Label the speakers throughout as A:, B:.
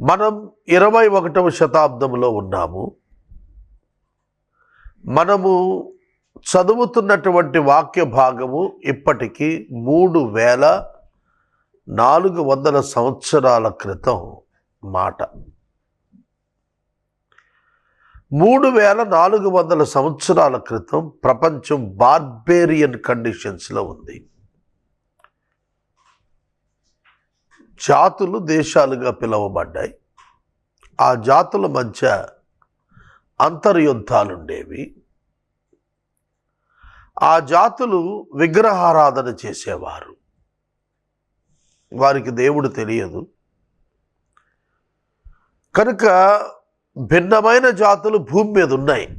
A: మనం ఇరవై ఒకటవ శతాబ్దంలో ఉన్నాము. మనము చదువుతున్నటువంటి వాక్య భాగము ఇప్పటికీ మూడు వేల నాలుగు వందల సంవత్సరాల క్రితం మాట. మూడు వేల నాలుగు వందల సంవత్సరాల క్రితం ప్రపంచం బార్బేరియన్ కండిషన్స్లో ఉంది. జాతులు దేశాలుగా పిలువబడ్డాయి. ఆ జాతుల మధ్య అంతర్యుద్ధాలు ఉండేవి ఆ జాతులు విగ్రహారాధన చేసేవారు. వారికి దేవుడు తెలియదు. కనుక భిన్నమైన జాతులు భూమి మీద ఉన్నాయి.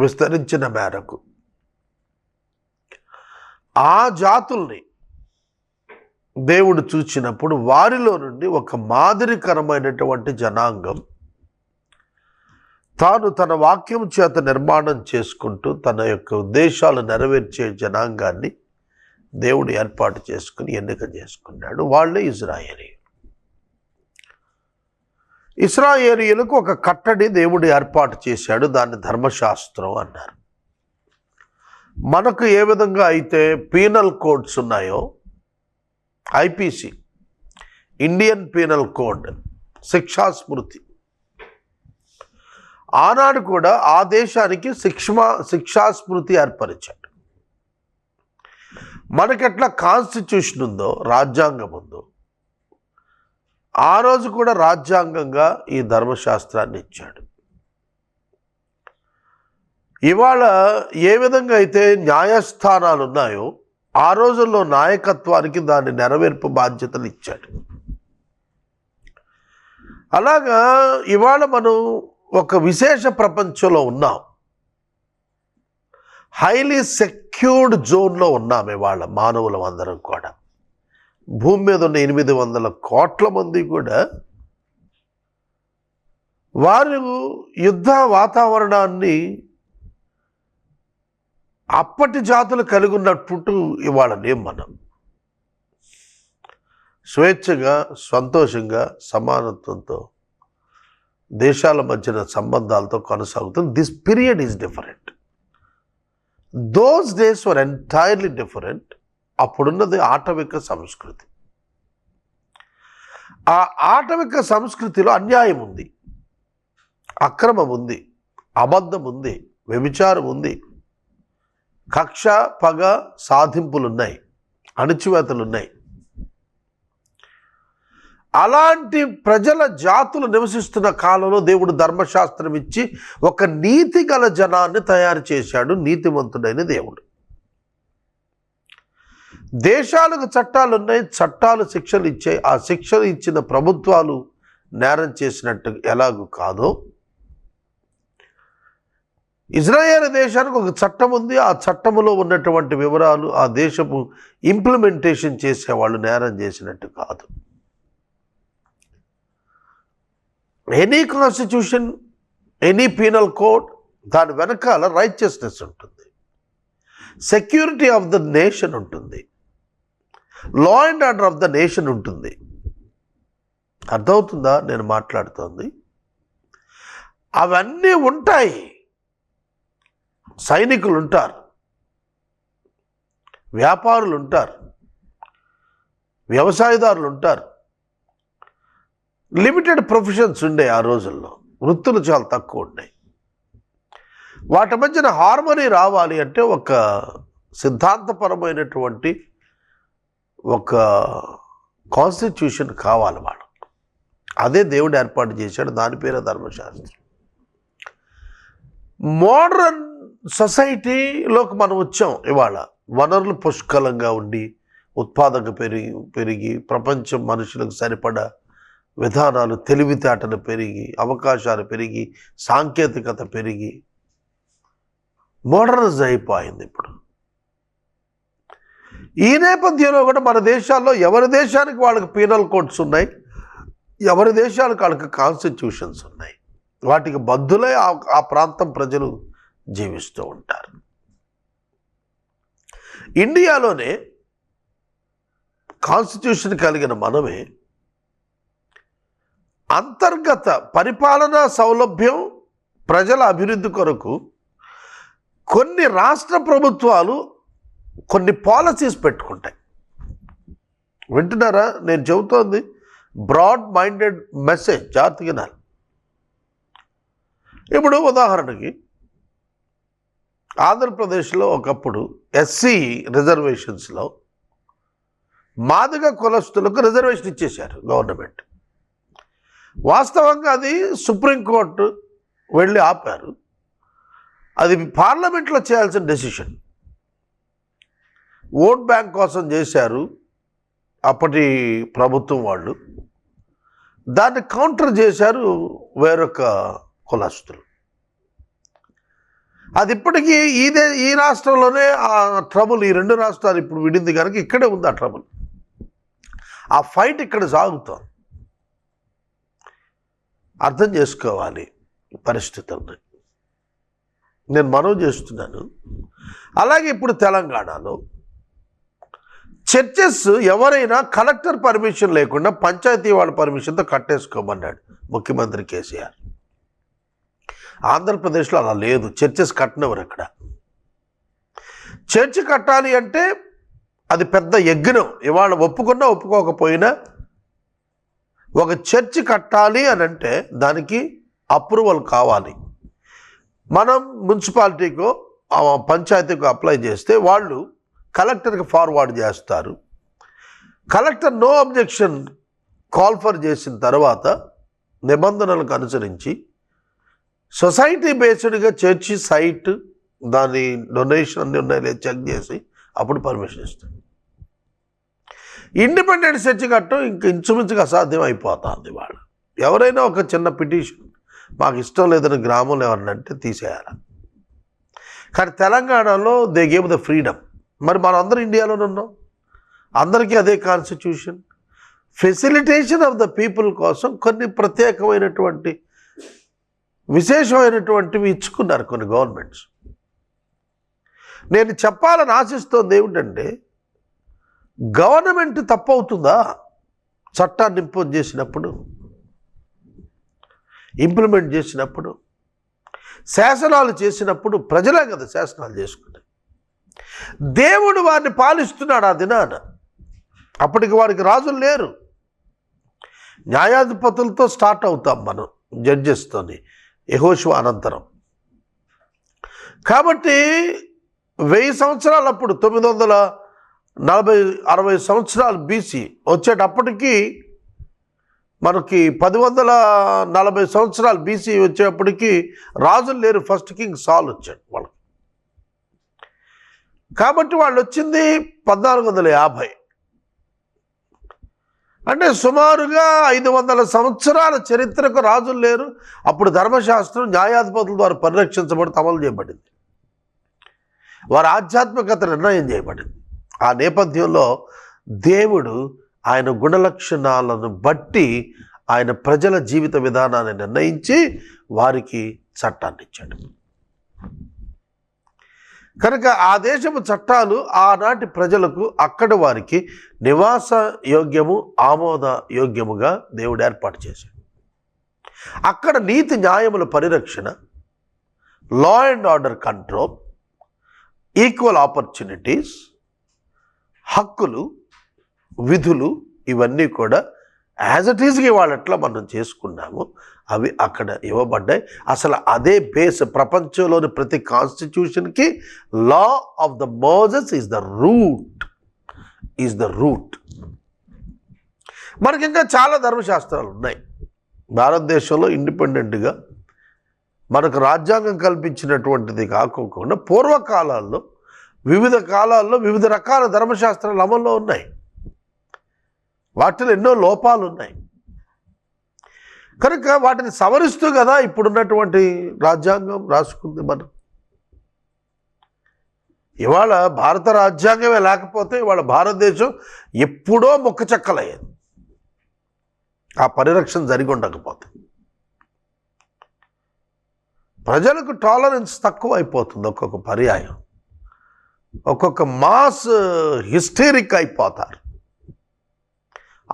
A: విస్తరించిన మేరకు. ఆ జాతుల్ని దేవుడు చూచినప్పుడు వారిలో నుండి ఒక మాదిరికరమైనటువంటి జనాంగం తాను తన వాక్యం చేత నిర్మాణం చేసుకుంటూ తన యొక్క ఉద్దేశాలు నెరవేర్చే జనాంగాన్ని దేవుడు ఏర్పాటు చేసుకుని ఎన్నిక చేసుకున్నాడు. వాళ్ళే ఇజ్రాయేలీ ఇస్రాయేలీయులకు ఒక కట్టడి దేవుడు ఏర్పాటు చేశాడు. దాన్ని ధర్మశాస్త్రం అన్నారు. మనకు ఏ విధంగా అయితే పీనల్ కోడ్స్ ఉన్నాయో ఐపీసీ ఇండియన్ పీనల్ కోడ్ శిక్షా స్మృతి. ఆనాడు కూడా ఆ దేశానికి శిక్షమా శిక్షాస్మృతి ఏర్పరిచాడు. మనకెట్లా కాన్స్టిట్యూషన్ ఉందో రాజ్యాంగం ఉందో ఆ రోజు కూడా రాజ్యాంగంగా ఈ ధర్మశాస్త్రాన్ని ఇచ్చాడు. ఇవాళ ఏ విధంగా అయితే న్యాయస్థానాలు ఉన్నాయో ఆ రోజుల్లో నాయకత్వానికి దాని నెరవేర్పు బాధ్యతలు ఇచ్చాడు. అలాగా ఇవాళ మనం ఒక విశేష ప్రపంచంలో ఉన్నాం. హైలీ సెక్యూర్డ్ జోన్లో ఉన్నాం ఇవాళ మానవులం అందరం కూడా. భూమి మీద ఉన్న ఎనిమిది వందల కోట్ల మంది కూడా వారు యుద్ధ వాతావరణాన్ని అప్పటి జాతులు కలిగి ఉన్నట్టు ఇవాళ లేం మనం. స్వేచ్ఛగా సంతోషంగా సమానత్వంతో దేశాల మధ్యన సంబంధాలతో కొనసాగుతుంది this period is different. Those days were entirely different అప్పుడున్నది ఆటవిక సంస్కృతి. ఆ ఆటవిక సంస్కృతిలో అన్యాయం ఉంది. అక్రమం ఉంది. అబద్ధం ఉంది. వ్యభిచారం ఉంది. కక్ష పగ సాధింపులు ఉన్నాయి అణిచివేతలు ఉన్నాయి అలాంటి ప్రజల జాతులు నివసిస్తున్న కాలంలో దేవుడు ధర్మశాస్త్రం ఇచ్చి ఒక నీతి గల జనాన్ని తయారు చేశాడు నీతివంతుడైన దేవుడు. దేశాలకు చట్టాలు ఉన్నాయి చట్టాలు శిక్షలు ఇచ్చాయి. ఆ శిక్షలు ఇచ్చిన ప్రభుత్వాలు నేరం చేసినట్టు ఎలాగూ కాదో. ఇజ్రాయేల్ దేశానికి ఒక చట్టం ఉంది. ఆ చట్టములో ఉన్నటువంటి వివరాలు ఆ దేశపు ఇంప్లిమెంటేషన్ చేసేవాళ్ళు నేరం చేసినట్టు కాదు. Any constitution any penal code దాని వెనకాల రైచియస్నెస్ ఉంటుంది. సెక్యూరిటీ ఆఫ్ ద నేషన్ ఉంటుంది. Law and order of the nation ఉంటుంది. అర్థమవుతుందా? నేను మాట్లాడుతోంది. అవన్నీ ఉంటాయి. సైనికులు ఉంటారు వ్యాపారులు ఉంటారు వ్యవసాయదారులు ఉంటారు లిమిటెడ్ ప్రొఫెషన్స్ ఉండే ఆ రోజుల్లో వృత్తులు చాలా తక్కువ ఉన్నాయి. వాటి మధ్యన హార్మనీ రావాలి అంటే ఒక సిద్ధాంతపరమైనటువంటి ఒక కాన్స్టిట్యూషన్ కావాలి వాళ్ళకు. అదే దేవుడు ఏర్పాటు చేశాడు దాని పేరే ధర్మశాస్త్రం. మోడర్న్ సొసైటీలోకి మనం వచ్చాం ఇవాళ. వనరులు పుష్కలంగా ఉండి ఉత్పాదక పెరిగి పెరిగి ప్రపంచం మనుషులకు సరిపడా విధానాలు తెలివితేటలు పెరిగి అవకాశాలు పెరిగి సాంకేతికత పెరిగి మోడర్నైజ్ అయిపోయింది ఇప్పుడు. ఈ నేపథ్యంలో కూడా మన దేశాల్లో ఎవరి దేశానికి వాళ్ళకి పీనల్ కోడ్స్ ఉన్నాయి ఎవరి దేశాలకు వాళ్ళకి కాన్స్టిట్యూషన్స్ ఉన్నాయి వాటికి బద్దులై ఆ- ఆ ప్రాంతం ప్రజలు జీవిస్తూ ఉంటారు. ఇండియాలోనే కాన్స్టిట్యూషన్ కలిగిన మనమే అంతర్గత పరిపాలనా సౌలభ్యం ప్రజల అభివృద్ధి కొరకు కొన్ని రాష్ట్ర ప్రభుత్వాలు కొన్ని పాలసీస్ పెట్టుకుంటాయి. వింటున్నారా? నేను చెబుతోంది. బ్రాడ్ మైండెడ్ మెసేజ్ జాగ్రత్తగా ఇప్పుడు ఉదాహరణకి ఆంధ్రప్రదేశ్లో ఒకప్పుడు ఎస్సీ రిజర్వేషన్స్లో మాదిగ కులస్తులకు రిజర్వేషన్ ఇచ్చేశారు గవర్నమెంట్. వాస్తవంగా అది సుప్రీంకోర్టు వెళ్ళి ఆపారు. అది పార్లమెంట్లో చేయాల్సిన డెసిషన్. ఓట్ బ్యాంక్ కోసం చేశారు అప్పటి ప్రభుత్వం వాళ్ళు. దాన్ని కౌంటర్ చేశారు వేరొక కులస్తులు. అది ఇప్పటికీ ఇదే ఈ రాష్ట్రంలోనే ఆ ట్రబుల్ ఈ రెండు రాష్ట్రాలు ఇప్పుడు విడింది కనుక ఇక్కడే ఉంది ఆ ట్రబుల్. ఆ ఫైట్ ఇక్కడ సాగుతాం అర్థం చేసుకోవాలి పరిస్థితుల్ని. నేను మనవి చేస్తున్నాను. అలాగే ఇప్పుడు తెలంగాణలో చర్చెస్ ఎవరైనా కలెక్టర్ పర్మిషన్ లేకుండా పంచాయతీ వాళ్ళ పర్మిషన్తో కట్టేసుకోమన్నాడు ముఖ్యమంత్రి కేసీఆర్. ఆంధ్రప్రదేశ్లో అలా లేదు. చర్చెస్ కట్టినవారు అక్కడ. చర్చి కట్టాలి అంటే అది పెద్ద యజ్ఞం. ఇవాళ ఒప్పుకున్నా ఒప్పుకోకపోయినా ఒక చర్చి కట్టాలి అని అంటే దానికి అప్రూవల్ కావాలి. మనం మున్సిపాలిటీకో ఆ పంచాయతీకో అప్లై చేస్తే వాళ్ళు కలెక్టర్కి ఫార్వర్డ్ చేస్తారు. కలెక్టర్ నో అబ్జెక్షన్ కాల్ఫర్ చేసిన తర్వాత నిబంధనలకు అనుసరించి సొసైటీ బేస్డ్గా చర్చి సైట్ దాని డొనేషన్ అన్నీ ఉన్నాయి లేదు చెక్ చేసి అప్పుడు పర్మిషన్ ఇస్తాడు ఇండిపెండెంట్ చర్చి కట్టడం ఇంక ఇంచుమించుగా అసాధ్యం అయిపోతుంది వాళ్ళు. ఎవరైనా ఒక చిన్న పిటిషన్ మాకు ఇష్టం లేదని గ్రామంలో ఎవరన్నా అంటే తీసేయాలి? కానీ తెలంగాణలో దే గేమ్ ద ఫ్రీడమ్ మరి మనం అందరం ఇండియాలోనే ఉన్నాం. అందరికీ అదే constitution facilitation of the people కోసం కొన్ని ప్రత్యేకమైనటువంటి విశేషమైనటువంటివి ఇచ్చుకున్నారు కొన్ని గవర్నమెంట్స్. నేను చెప్పాలని ఆశిస్తోంది ఏమిటంటే గవర్నమెంట్ తప్పవుతుందా చట్టాన్ని ఇంపోజ్ చేసినప్పుడు? ఇంప్లిమెంట్ చేసినప్పుడు? శాసనాలు చేసినప్పుడు? ప్రజలే కదా శాసనాలు చేసుకున్నాయి దేవుడు వారిని పాలిస్తున్నాడు ఆ దినాన. అప్పటికి వారికి రాజులు లేరు. న్యాయాధిపతులతో స్టార్ట్ అవుతాం మనం జడ్జెస్తోని యహోశివ అనంతరం. కాబట్టి వెయ్యి సంవత్సరాలు అప్పుడు తొమ్మిది వందల నలభై అరవై సంవత్సరాలు బీసీ వచ్చేటప్పటికి మనకి పది వందల నలభై సంవత్సరాలు బీసీ వచ్చేప్పటికి రాజులు లేరు. ఫస్ట్ కింగ్ సాల్ వచ్చాడు వాళ్ళకి. కాబట్టి వాళ్ళు వచ్చింది పద్నాలుగు వందల యాభై. అంటే సుమారుగా ఐదు వందల సంవత్సరాల చరిత్రకు రాజులు లేరు. అప్పుడు ధర్మశాస్త్రం న్యాయాధిపతుల ద్వారా పరిరక్షించబడి అమలు చేయబడింది. వారి ఆధ్యాత్మికత నిర్ణయం చేయబడింది. ఆ నేపథ్యంలో దేవుడు ఆయన గుణలక్షణాలను బట్టి ఆయన ప్రజల జీవిత విధానాన్ని నిర్ణయించి వారికి చట్టాన్ని ఇచ్చాడు. కనుక ఆ దేశపు చట్టాలు ఆనాటి ప్రజలకు అక్కడ వారికి నివాస యోగ్యము ఆమోద యోగ్యముగా దేవుడు ఏర్పాటు చేశాడు. అక్కడ నీతి న్యాయముల పరిరక్షణ law and order control equal opportunities హక్కులు విధులు ఇవన్నీ కూడా యాజ్ ఇట్ ఈస్గా ఇవాళ ఎట్లా మనం చేసుకున్నాము అవి అక్కడ ఇవ్వబడ్డాయి. అసలు అదే బేస్ ప్రపంచంలోని ప్రతి కాన్స్టిట్యూషన్కి law of the Moses is the root is the root మనకి ఇంకా చాలా ధర్మశాస్త్రాలు ఉన్నాయి. భారతదేశంలో ఇండిపెండెంట్గా మనకు రాజ్యాంగం కల్పించినటువంటిది కాకోకుండా పూర్వకాలాల్లో వివిధ కాలాల్లో వివిధ రకాల ధర్మశాస్త్రాలు అమల్లో ఉన్నాయి. వాటిలో ఎన్నో లోపాలు ఉన్నాయి కనుక వాటిని సవరిస్తూ కదా ఇప్పుడున్నటువంటి రాజ్యాంగం రాసుకుంది మనం. ఇవాళ భారత రాజ్యాంగమే లేకపోతే ఇవాళ భారతదేశం ఎప్పుడో మొక్క చెక్కలయ్యేది. ఆ పరిరక్షణ జరిగి ఉండకపోతే. ప్రజలకు టాలరెన్స్ తక్కువ అయిపోతుంది ఒక్కొక్క పర్యాయం. ఒక్కొక్క మాస్ హిస్టరిక్ అయిపోతారు.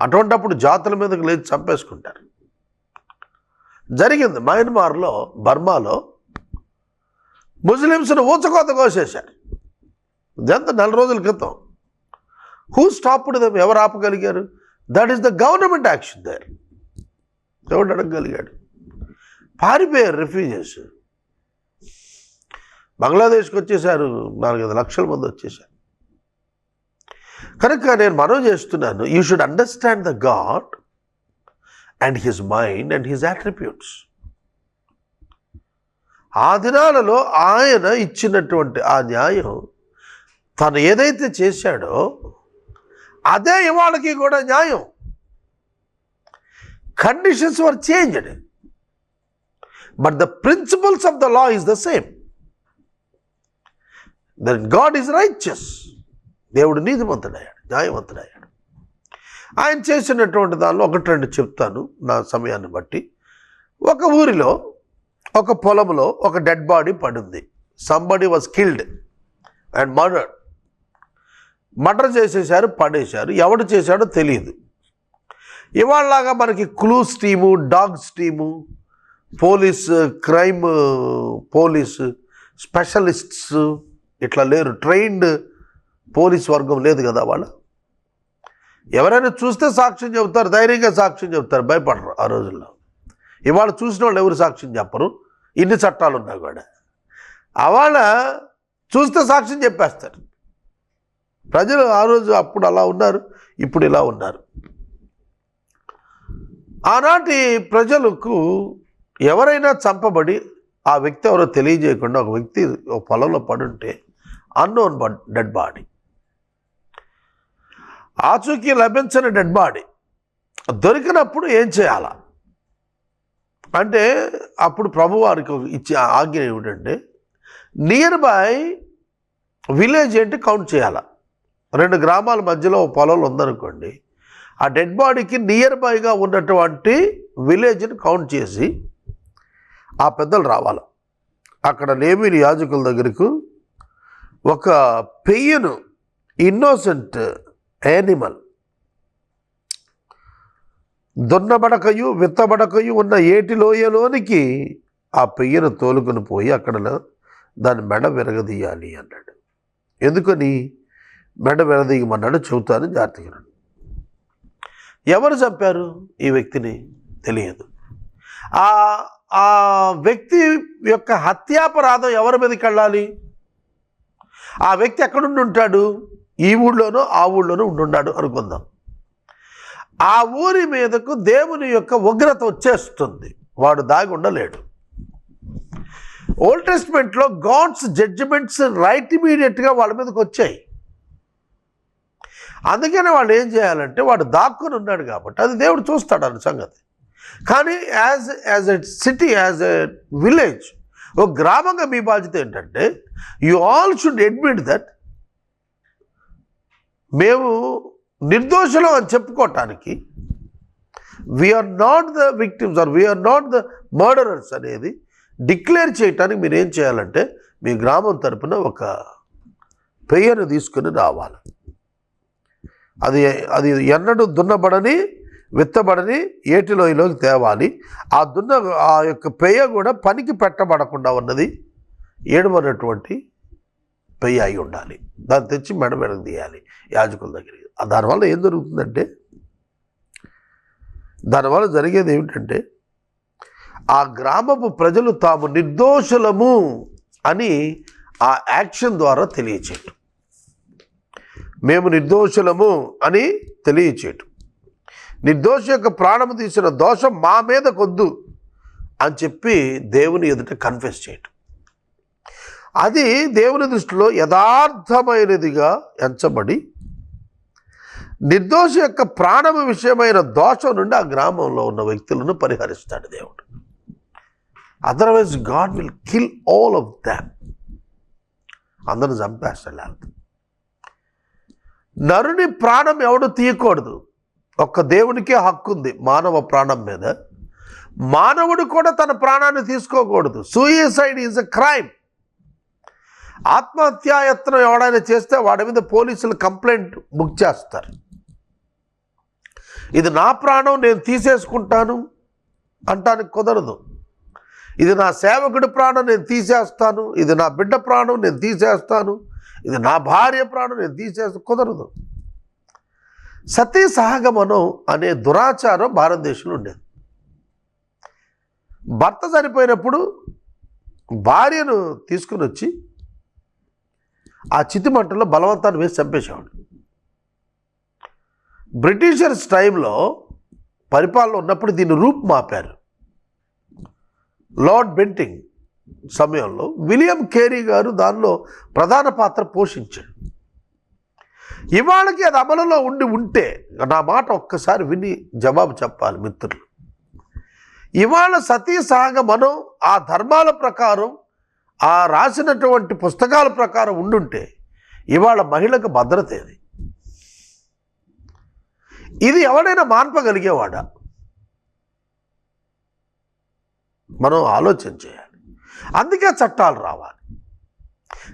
A: అటువంటప్పుడు జాతుల మీదకి లేచి చంపేసుకుంటారు. జరిగింది మయన్మార్లో బర్మాలో ముస్లిమ్స్ను ఊచకోత కోసేశారు. ఇదంతా నెల రోజుల క్రితం. హూ స్టాప్డ్ దమ్ ఎవరు ఆపగలిగారు? That is the government action there ఎవడు అడగగలిగాడు? పారిపోయారు రిఫ్యూజెస్ బంగ్లాదేశ్కి వచ్చేసారు నాలుగైదు లక్షల మంది వచ్చేసారు. కనుక నేను మనవి చేస్తున్నాను. You should understand the God and his mind and his attributes ఆ దినాలలో ఆయన ఇచ్చినటువంటి ఆ న్యాయం తను ఏదైతే చేశాడో అదే ఇవాళకి కూడా న్యాయం. Conditions were changed but the principles of the law is the same that God is righteous దేవుడు నీతిమంతుడయ్యాడు న్యాయవంతుడయ్యాడు ఆయన చేసినటువంటి దానిలో ఒకటి రెండు చెప్తాను నా సమయాన్ని బట్టి. ఒక ఊరిలో ఒక పొలంలో ఒక డెడ్ బాడీ పడింది. Somebody was killed and murdered murder చేసేసారు పడేశారు. ఎవడు చేశాడో తెలియదు ఇవాళలాగా మనకి clues team dogs team police crime police specialists ఇట్లా లేరు. ట్రైన్డ్ పోలీస్ వర్గం లేదు కదా వాళ్ళ? ఎవరైనా చూస్తే సాక్ష్యం చెబుతారు ధైర్యంగా సాక్ష్యం చెబుతారు భయపడరు ఆ రోజుల్లో. ఇవాళ చూసిన వాళ్ళు ఎవరు సాక్ష్యం చెప్పరు? ఇన్ని చట్టాలు ఉన్నా కూడా అవాళ చూస్తే సాక్ష్యం చెప్పేస్తారు. ప్రజలు ఆ రోజు అప్పుడు అలా ఉన్నారు ఇప్పుడు ఇలా ఉన్నారు. ఆనాటి ప్రజలకు ఎవరైనా చంపబడి ఆ వ్యక్తి ఎవరో తెలియజేయకుండా ఒక వ్యక్తి ఒక పొలంలో పడుంటే అన్నోన్ డెడ్ బాడీ. ఆచూకీ లభించని డెడ్ బాడీ దొరికినప్పుడు ఏం చేయాలా? అంటే అప్పుడు ప్రభువారికి ఇచ్చే ఆజ్ఞ ఏమిటంటే నియర్ బై విలేజ్ ఏంటి కౌంట్ చేయాలా? రెండు గ్రామాల మధ్యలో పొలంలో ఉందనుకోండి ఆ డెడ్ బాడీకి నియర్ బైగా ఉన్నటువంటి విలేజ్ని కౌంట్ చేసి ఆ పెద్దలు రావాలి. అక్కడ లేమిని యాజకుల దగ్గరకు ఒక పెయ్యను ఇన్నోసెంట్ యానిమల్ దున్నబడకయు విత్తబడకయు ఉన్న ఏటి లోయలోనికి ఆ పెయ్యను తోలుకొని పోయి అక్కడ దాని మెడ విరగదీయాలి అన్నాడు. ఎందుకని? మెడ విరదీయమన్నాడు చెబుతాను జాగ్రత్తగా ఎవరు చంపారు ఈ వ్యక్తిని? తెలియదు. ఆ ఆ వ్యక్తి యొక్క హత్యాపరాధం ఎవరి మీదకి వెళ్ళాలి? ఆ వ్యక్తి ఎక్కడుండి ఉంటాడు? ఈ ఊళ్ళోనో ఆ ఊళ్ళోనో ఉండున్నాడు అనుకుందాం. ఆ ఊరి మీదకు దేవుని యొక్క ఉగ్రత వచ్చేస్తుంది. వాడు దాగి ఉండలేడు. ఓల్డ్ టెస్ట్మెంట్లో గాడ్స్ జడ్జిమెంట్స్ రైట్ ఇమీడియట్గా వాళ్ళ మీదకి వచ్చాయి. అందుకనే వాళ్ళు ఏం చేయాలంటే వాడు దాక్కుని ఉన్నాడు కాబట్టి అది దేవుడు చూస్తాడు అన్న సంగతి. కానీ as as a city as a village ఒక గ్రామంగా మీ బాధ్యత ఏంటంటే you all should admit that మేము నిర్దోషులం అని చెప్పుకోవటానికి we are not the victims or we are not the murderers అనేది డిక్లేర్ చేయటానికి మీరు ఏం చేయాలంటే మీ గ్రామం తరపున ఒక పెయ్యను తీసుకుని రావాలి. అది అది ఎన్నడూ దున్నబడని విత్తబడని ఏటిలోయలోకి తేవాలి. ఆ దున్న ఆ యొక్క పెయ్య కూడా పనికి పెట్టబడకుండా ఉన్నది ఏడుమన్నటువంటి పెయ్యి అయి ఉండాలి. దాన్ని తెచ్చి మెడ మెడకు తీయాలి యాజకుల దగ్గరికి. దానివల్ల ఏం జరుగుతుందంటే దానివల్ల జరిగేది ఏమిటంటే ఆ గ్రామపు ప్రజలు తాము నిర్దోషులము అని ఆ యాక్షన్ ద్వారా తెలియచేయటం. మేము నిర్దోషులము అని తెలియచేయటం. నిర్దోషి యొక్క ప్రాణము తీసిన దోషం మా మీద కొద్దు అని చెప్పి దేవుని ఎదుట కన్ఫెస్ చేయటం. అది దేవుని దృష్టిలో యథార్థమైనదిగా ఎంచబడి నిర్దోషి యొక్క ప్రాణము విషయమైన దోషం నుండి ఆ గ్రామంలో ఉన్న వ్యక్తులను పరిహరిస్తాడు దేవుడు. Otherwise God will kill all of them అందరిని చంపేస్తాడు లేకపోతే. నరుని ప్రాణం ఎవడు తీయకూడదు. ఒక్క దేవునికే హక్కు ఉంది మానవ ప్రాణం మీద. మానవుడు కూడా తన ప్రాణాన్ని తీసుకోకూడదు. సూయిసైడ్ ఈజ్ అ క్రైమ్ ఆత్మహత్యాయత్నం ఎవడైనా చేస్తే వాడి మీద పోలీసులు కంప్లైంట్ బుక్ చేస్తారు. ఇది నా ప్రాణం నేను తీసేసుకుంటాను అంటానికి కుదరదు. ఇది నా సేవకుడి ప్రాణం నేను తీసేస్తాను. ఇది నా బిడ్డ ప్రాణం నేను తీసేస్తాను. ఇది నా భార్య ప్రాణం నేను తీసేస్తా కుదరదు. సతీ సహగమనం అనే దురాచారం భారతదేశంలో ఉండేది. భర్త చనిపోయినప్పుడు భార్యను తీసుకుని వచ్చి ఆ చితిమంటలో బలవంతాన్ని వేసి చంపేసేవాడు. బ్రిటిషర్స్ టైంలో పరిపాలన ఉన్నప్పుడు దీన్ని రూప్ మాపారు. లార్డ్ బెంటింగ్ సమయంలో విలియం కేరీ గారు దానిలో ప్రధాన పాత్ర పోషించాడు. ఇవాళకి అది అమలులో ఉండి ఉంటే నా మాట ఒక్కసారి విని జవాబు చెప్పాలి మిత్రులు. ఇవాళ సతీ సాగమనం ఆ ధర్మాల ప్రకారం ఆ రాసినటువంటి పుస్తకాల ప్రకారం ఉండుంటే ఇవాళ మహిళకు భద్రత ఏది? ఇది ఎవడైనా మాన్పగలిగేవాడా? మనం ఆలోచన చేయాలి. అందుకే చట్టాలు రావాలి.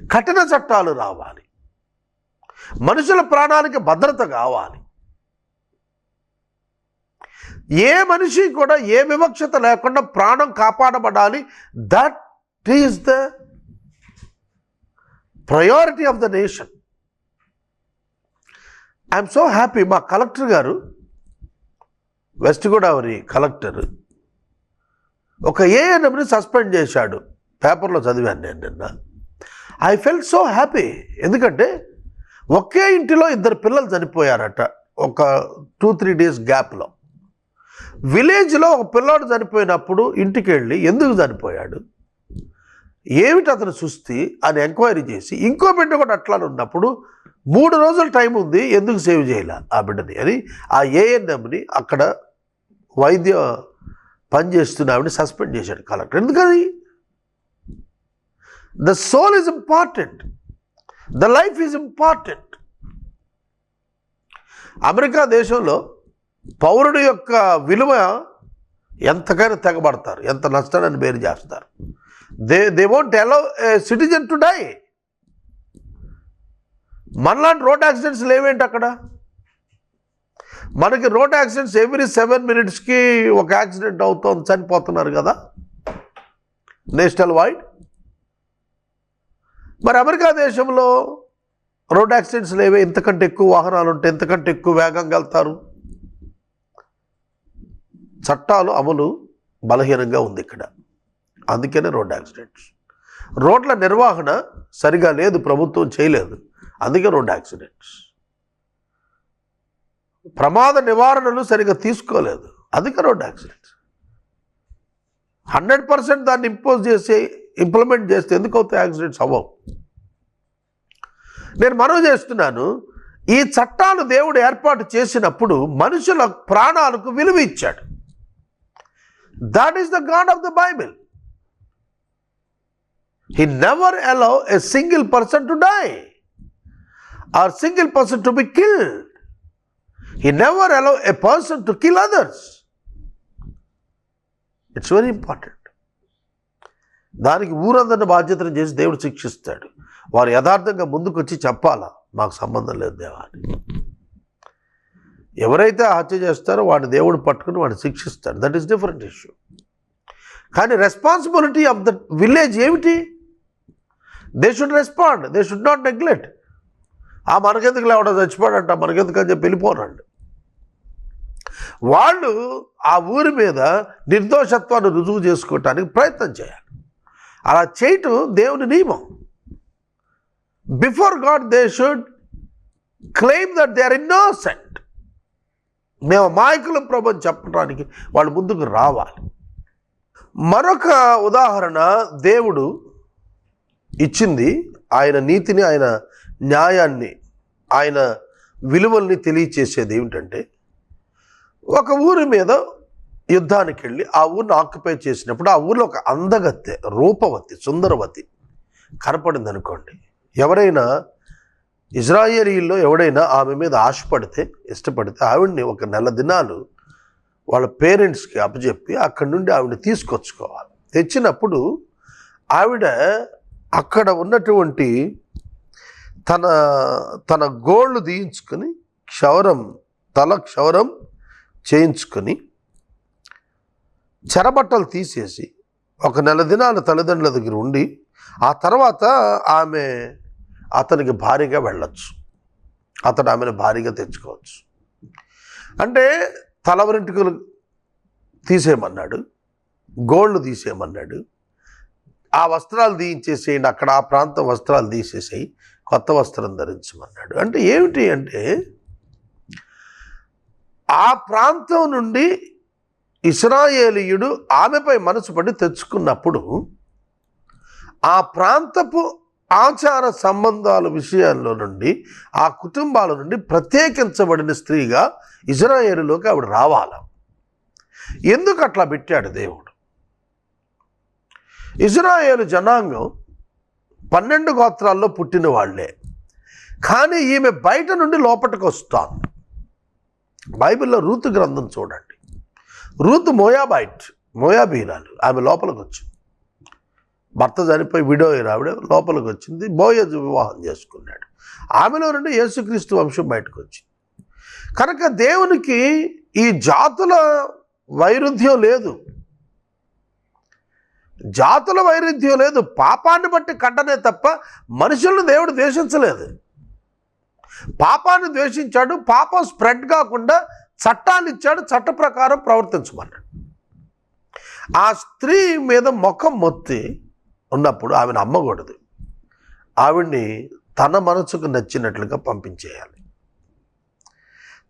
A: కఠిన చట్టాలు రావాలి. మనుషుల ప్రాణానికి భద్రత కావాలి. ఏ మనిషి కూడా ఏ వివక్షత లేకుండా ప్రాణం కాపాడబడాలి. That is the priority of the nation I'm so happy మా కలెక్టర్ గారు వెస్ట్ గోదావరి కలెక్టర్ ఒక ఏఎన్ఎంని సస్పెండ్ చేశాడు. పేపర్లో చదివాను నేను నిన్న. ఐ ఫెల్ సో హ్యాపీ ఎందుకంటే ఒకే ఇంటిలో ఇద్దరు పిల్లలు చనిపోయారట ఒక టూ త్రీ డేస్ గ్యాప్లో విలేజ్లో ఒక పిల్లాడు చనిపోయినప్పుడు ఇంటికి వెళ్ళి ఎందుకు చనిపోయాడు? ఏమిటి అతను సుస్థి అని ఎంక్వైరీ చేసి ఇంకో బిడ్డ కూడా అట్లానే ఉన్నప్పుడు మూడు రోజుల టైం ఉంది ఎందుకు సేవ్ చేయాల ఆ బిడ్డని అని ఆ ఏఎన్ఎంని అక్కడ వైద్య పనిచేస్తున్న ఆవిడ సస్పెండ్ చేశాడు కలెక్టర్. ఎందుకని? The soul is important the life is important America దేశంలో పౌరుడు యొక్క విలువ ఎంతకైనా తెగబడతారు ఎంత నష్టాన్ని బేరు చేస్తారు. They they won't allow citizen to die మనలాంటి రోడ్ యాక్సిడెంట్స్ లేవేంటి అక్కడ? మనకి రోడ్ యాక్సిడెంట్స్ ఎవ్రీ సెవెన్ మినిట్స్కి ఒక యాక్సిడెంట్ అవుతుంది చనిపోతున్నారు కదా? నేషనల్ వైడ్ మరి అమెరికా దేశంలో రోడ్ యాక్సిడెంట్స్ లేవే ఇంతకంటే ఎక్కువ వాహనాలు ఉంటాయి ఇంతకంటే ఎక్కువ వేగంగా వెళ్తారు. చట్టాలు అమలు బలహీనంగా ఉంది ఇక్కడ. అందుకనే రోడ్ యాక్సిడెంట్స్. రోడ్ల నిర్వహణ సరిగా లేదు ప్రభుత్వం చేయలేదు. అందుకే రోడ్ యాక్సిడెంట్స్. ప్రమాద నివారణలు సరిగా తీసుకోలేదు. అందుకే రోడ్ యాక్సిడెంట్స్. హండ్రెడ్ పర్సెంట్ దాన్ని ఇంపోజ్ చేసి ఇంప్లిమెంట్ చేస్తే ఎందుకు అవుతాయి యాక్సిడెంట్స్? అవ్వవు. నేను మనవి చేస్తున్నాను. ఈ చట్టాలు దేవుడు ఏర్పాటు చేసినప్పుడు మనుషుల ప్రాణాలకు విలువ ఇచ్చాడు. That is the God of the Bible he never allow a single person to die or single person to be kill he never allow a person to kill others it's very important దానికి ఊరందరిని బాధ్యతను చేసి దేవుడు శిక్షిస్తాడు. వారు యథార్థంగా ముందుకు వచ్చి చెప్పాలా? మాకు సంబంధం లేదు దేవాన్ని ఎవరైతే హత్య చేస్తారో వాడిని దేవుడు పట్టుకుని వాడిని శిక్షిస్తాడు. దట్ ఈస్ డిఫరెంట్ ఇష్యూ కానీ రెస్పాన్సిబిలిటీ ఆఫ్ ద విలేజ్ ఏమిటి? They should respond they should not neglect ఆ మనకెందుకు లేవడం? చచ్చిపోడంట. మనకెందుకు? అని చెప్పి వెళ్ళిపోనండి. వాళ్ళు ఆ ఊరి మీద నిర్దోషత్వాన్ని రుజువు చేసుకోవటానికి ప్రయత్నం చేయాలి. అలా చేయటం దేవుని నియమం. Before God they should claim that they are innocent మేము మాయకులం ప్రభు చెప్పడానికి వాళ్ళు ముందుకు రావాలి. మరొక ఉదాహరణ దేవుడు ఇచ్చింది ఆయన నీతిని ఆయన న్యాయాన్ని ఆయన విలువల్ని తెలియచేసేది ఏమిటంటే ఒక ఊరి మీద యుద్ధానికి వెళ్ళి ఆ ఊరిని ఆక్యుపై చేసినప్పుడు ఆ ఊరిలో ఒక అందగత్తె రూపవతి సుందరవతి కనపడింది అనుకోండి ఎవరైనా ఇజ్రాయేలీల్లో ఎవడైనా ఆమె మీద ఆశపడితే ఇష్టపడితే ఆవిడ్ని ఒక నెల దినాలు వాళ్ళ పేరెంట్స్కి అప్పచెప్పి అక్కడి నుండి ఆవిడని తీసుకొచ్చుకోవాలి. తెచ్చినప్పుడు ఆవిడ అక్కడ ఉన్నటువంటి తన తన గోళ్ళు తీయించుకొని క్షవరం తల క్షవరం చేయించుకొని చెరబట్టలు తీసేసి ఒక నెల దినాల తల్లిదండ్రుల దగ్గర ఉండి ఆ తర్వాత ఆమె అతనికి భారీగా వెళ్ళొచ్చు. అతడు ఆమెను భారీగా తెచ్చుకోవచ్చు. అంటే తలవరింటికలు తీసేయమన్నాడు గోళ్ళు తీసేయమన్నాడు ఆ వస్త్రాలు తీయించేసేయండి అక్కడ ఆ ప్రాంతం వస్త్రాలు తీసేసేయి కొత్త వస్త్రం ధరించమన్నాడు. అంటే ఏమిటి అంటే ఆ ప్రాంతం నుండి ఇస్రాయేలీయుడు ఆమెపై మనసు పడి తెచ్చుకున్నప్పుడు ఆ ప్రాంతపు ఆచార సంబంధాల విషయాల్లో నుండి ఆ కుటుంబాల నుండి ప్రత్యేకించబడిన స్త్రీగా ఇజ్రాయేలులోకి ఆవిడ రావాలి? ఎందుకు అట్లా పెట్టాడు దేవుడు? ఇజ్రాయేలు జనాంగం పన్నెండు గోత్రాల్లో పుట్టిన వాళ్ళే. కానీ ఈమె బయట నుండి లోపలికి వస్తాను. బైబిల్లో రూతు గ్రంథం చూడండి. రూతు మోయాబైట్ మోయాబీరాలు ఆమె లోపలికి వచ్చింది. భర్త చనిపోయి విడో ఆవిడ లోపలికి వచ్చింది. బోయజు వివాహం చేసుకున్నాడు. ఆమెలో నుండి యేసుక్రీస్తు వంశం బయటకు వచ్చింది. కనుక దేవునికి ఈ జాతుల వైరుధ్యం లేదు. జాతుల వైరుధ్యం లేదు పాపాన్ని బట్టి కంటనే తప్ప మనుషులను దేవుడు ద్వేషించలేదు. పాపాన్ని ద్వేషించాడు పాపం స్ప్రెడ్ కాకుండా చట్టాన్ని ఇచ్చాడు చట్ట ప్రకారం ప్రవర్తించమన్నాడు. ఆ స్త్రీ మీద ముఖం మొత్తి ఉన్నప్పుడు ఆమెను అమ్మకూడదు. ఆవిడ్ని తన మనసుకు నచ్చినట్లుగా పంపించేయాలి.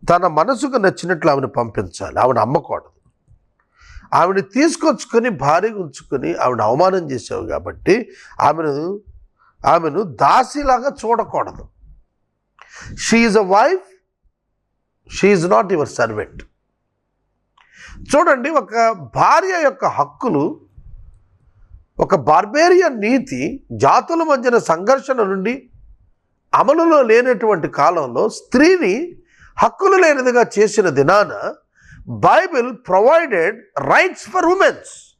A: తన మనసుకు నచ్చినట్లు ఆమెను పంపించాలి ఆవిడ అమ్మకూడదు. ఆవిడ తీసుకొచ్చుకొని భారీగా ఉంచుకొని ఆవిడ అవమానం చేసావు కాబట్టి ఆమెను ఆమెను దాసిలాగా చూడకూడదు. She's a wife she's not your servant చూడండి ఒక భార్య యొక్క హక్కులు ఒక బార్బేరియన్ నీతి జాతుల మధ్యన సంఘర్షణ నుండి అమలులో లేనటువంటి కాలంలో స్త్రీని హక్కులు లేనిదిగా చేసిన దినాన Bible provided rights for womens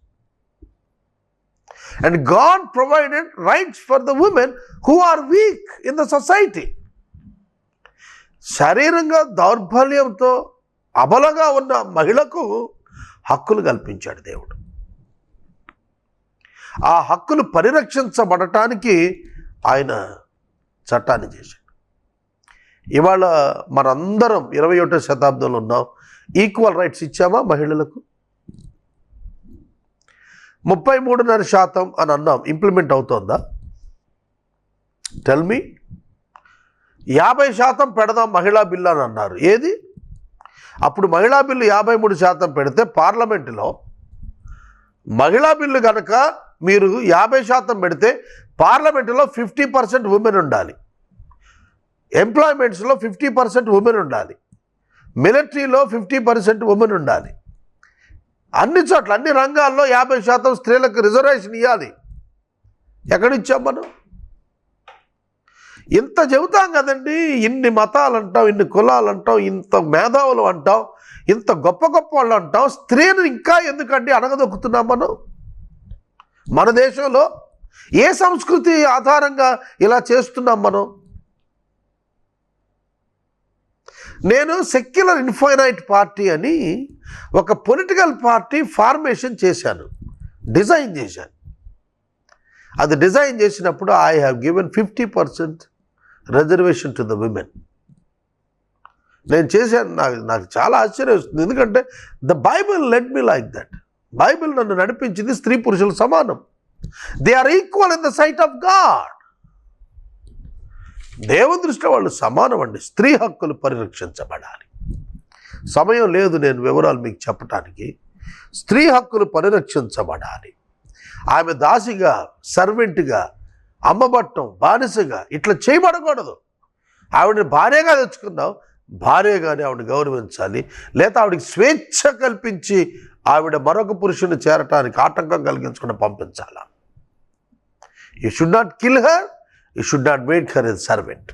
A: and God provided rights for the women who are weak in the society శారీరంగా దౌర్బల్యంతో అబలగా ఉన్న మహిళకు హక్కులు కల్పించాడు దేవుడు. ఆ హక్కులు పరిరక్షించబడటానికి ఆయన చట్టాన్ని చేశాడు. ఇవాళ మనందరం ఇరవై ఒకటో శతాబ్దంలో ఉన్నాం. ఈక్వల్ రైట్స్ ఇచ్చామా మహిళలకు? ముప్పై మూడున్నర శాతం అని అన్నాం ఇంప్లిమెంట్ అవుతోందా? టెల్ మీ యాభై శాతం పెడదాం మహిళా బిల్లు అని అన్నారు. ఏది? అప్పుడు మహిళా బిల్లు యాభై మూడు శాతం పెడితే పార్లమెంటులో మహిళా బిల్లు కనుక మీరు యాభై శాతం పెడితే పార్లమెంటులో ఫిఫ్టీ పర్సెంట్ ఉమెన్ ఉండాలి. ఎంప్లాయ్మెంట్స్లో ఫిఫ్టీ పర్సెంట్ ఉమెన్ ఉండాలి. మిలిటరీలో ఫిఫ్టీ పర్సెంట్ ఉమెన్ ఉండాలి. అన్ని చోట్ల అన్ని రంగాల్లో యాభై శాతం స్త్రీలకు రిజర్వేషన్ ఇవ్వాలి ఎక్కడిచ్చాం మనం? ఇంత చెబుతాం కదండి ఇన్ని మతాలు అంటాం ఇన్ని కులాలు అంటాం ఇంత మేధావులు అంటాం ఇంత గొప్ప గొప్ప వాళ్ళు అంటాం స్త్రీని ఇంకా ఎందుకండి అణగదొక్కుతున్నాం మనం? మన దేశంలో ఏ సంస్కృతి ఆధారంగా ఇలా చేస్తున్నాం మనం? నేను సెక్యులర్ ఇన్ఫైనైట్ పార్టీ అని ఒక పొలిటికల్ పార్టీ ఫార్మేషన్ చేశాను డిజైన్ చేశాను. అది డిజైన్ చేసినప్పుడు I have given fifty percent reservation to the women నేను చేశాను నాకు నాకు చాలా ఆశ్చర్యం వస్తుంది. ఎందుకంటే the Bible let me like that Bible నన్ను నడిపించింది స్త్రీ పురుషులు సమానం. They are equal in the sight of God దేవుని దృష్టిలో వాళ్ళు సమానం అండి స్త్రీ హక్కులు పరిరక్షించబడాలి. సమయం లేదు నేను వివరాలు మీకు చెప్పటానికి. స్త్రీ హక్కులు పరిరక్షించబడాలి. ఆమె దాసిగా సర్వెంట్గా అమ్మబట్టం బానిసగా ఇట్లా చేయబడకూడదు. ఆవిడని భార్యగా తెచ్చుకున్నావు భార్యగానే ఆవిడ గౌరవించాలి. లేదా ఆవిడకి స్వేచ్ఛ కల్పించి ఆవిడ మరొక పురుషుని చేరటానికి ఆటంకం కలిగించకుండా పంపించాలా? You should not kill her you should not make her a servant